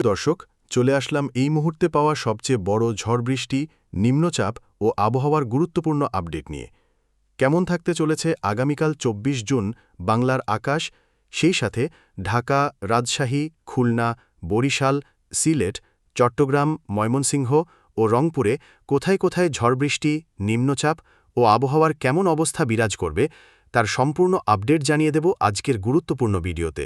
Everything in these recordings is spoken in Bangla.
দর্শক, চলে আসলাম এই মুহূর্তে পাওয়া সবচেয়ে বড় ঝড় বৃষ্টি, নিম্নচাপ ও আবহাওয়ার গুরুত্বপূর্ণ আপডেট নিয়ে। কেমন থাকতে চলেছে আগামীকাল ২৪ জুন বাংলার আকাশ? সেই সাথে ঢাকা, রাজশাহী, খুলনা, বরিশাল, সিলেট, চট্টগ্রাম, ময়মনসিংহ ও রংপুরে কোথায় কোথায় ঝড় বৃষ্টি, নিম্নচাপ ও আবহাওয়ার কেমন অবস্থা বিরাজ করবে তার সম্পূর্ণ আপডেট জানিয়ে দেব আজকের গুরুত্বপূর্ণ ভিডিওতে।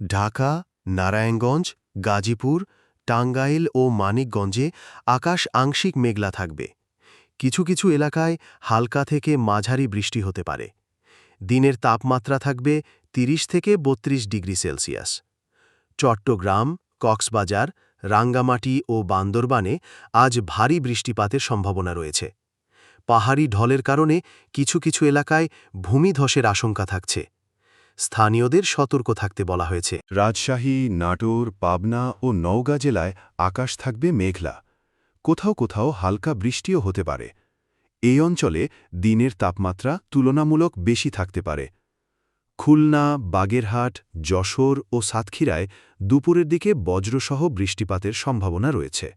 ঢাকা, নারায়ণগঞ্জ গাজীপুর, টাঙ্গাইল ও মানিকগঞ্জে আকাশ আংশিক মেঘলা থাকবে। কিছু কিছু এলাকায় হালকা থেকে মাঝারি বৃষ্টি হতে পারে। দিনের তাপমাত্রা থাকবে ৩০ থেকে ৩২ ডিগ্রি সেলসিয়াস। চট্টগ্রাম, কক্সবাজার, রাঙ্গামাটি ও বান্দরবানে আজ ভারী বৃষ্টিপাতের সম্ভাবনা রয়েছে। পাহাড়ি ঢলের কারণে কিছু কিছু এলাকায় ভূমিধসের আশঙ্কা থাকছে। স্থানীয়দের সতর্ক থাকতে বলা হয়েছে। রাজশাহী, নাটোর, পাবনা ও নওগাঁ জেলায় আকাশ থাকবে মেঘলা। কোথাও কোথাও হালকা বৃষ্টিও হতে পারে। এই অঞ্চলে দিনের তাপমাত্রা তুলনামূলক বেশি থাকতে পারে। খুলনা, বাগেরহাট, যশোর ও সাতক্ষীরায় দুপুরের দিকে বজ্রসহ বৃষ্টিপাতের সম্ভাবনা রয়েছে।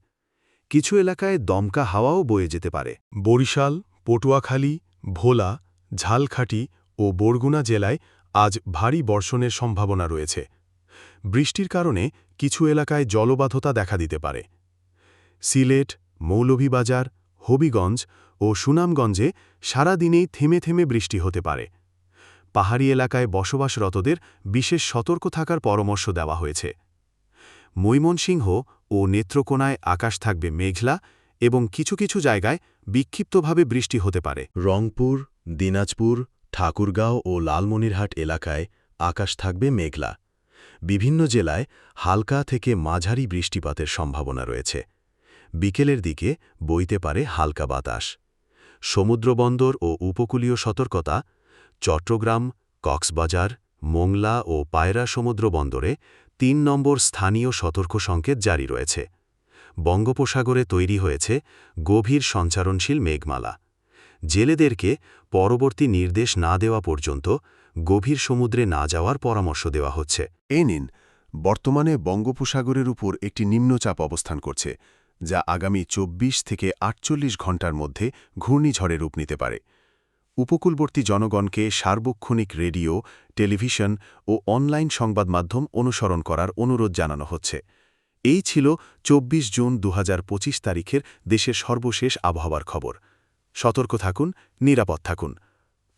কিছু এলাকায় দমকা হাওয়াও বয়ে যেতে পারে। বরিশাল, পটুয়াখালী, ভোলা ঝালখাটি ও বরগুনা জেলায় আজ ভারী বর্ষণের সম্ভাবনা রয়েছে। বৃষ্টির কারণে কিছু এলাকায় জলবাধতা দেখা দিতে পারে। সিলেট, মৌলভীবাজার, হবিগঞ্জ ও সুনামগঞ্জে সারা দিনেই থেমে থেমে বৃষ্টি হতে পারে। পাহাড়ি এলাকায় বসবাসরতদের বিশেষ সতর্ক থাকার পরামর্শ দেওয়া হয়েছে। মৈমনসিংহ ও নেত্রকোনায় আকাশ থাকবে মেঘলা এবং কিছু কিছু জায়গায় বিক্ষিপ্তভাবে বৃষ্টি হতে পারে। রংপুর, দিনাজপুর ঠাকুরগাঁও ও লালমনিরহাট এলাকায় আকাশ থাকবে মেঘলা। বিভিন্ন জেলায় হালকা থেকে মাঝারি বৃষ্টিপাতের সম্ভাবনা রয়েছে। বিকেলের দিকে বইতে পারে হালকা বাতাস। সমুদ্রবন্দর ও উপকূলীয় সতর্কতা, চট্টগ্রাম, কক্সবাজার, মোংলা ও পায়রা সমুদ্র বন্দরে তিন নম্বর স্থানীয় সতর্ক সংকেত জারি রয়েছে। বঙ্গোপসাগরে তৈরি হয়েছে গভীর সঞ্চারণশীল মেঘমালা। জেলেদেরকে পরবর্তী নির্দেশ না দেওয়া পর্যন্ত গভীর সমুদ্রে না যাওয়ার পরামর্শ দেওয়া হচ্ছে। এ নিন, বর্তমানে বঙ্গোপসাগরের উপর একটি নিম্নচাপ অবস্থান করছে, যা আগামী ২৪ থেকে আটচল্লিশ ঘণ্টার মধ্যে ঘূর্ণিঝড়ে রূপ নিতে পারে। উপকূলবর্তী জনগণকে সার্বক্ষণিক রেডিও, টেলিভিশন ও অনলাইন সংবাদ মাধ্যম অনুসরণ করার অনুরোধ জানানো হচ্ছে। এই ছিল ২৪ জুন দুহাজার পঁচিশ তারিখের দেশের সর্বশেষ আবহাওয়ার খবর। সতর্ক থাকুন নিরাপদ থাকুন।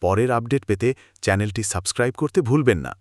পরের আপডেট পেতে চ্যানেলটি সাবস্ক্রাইব করতে ভুলবেন না।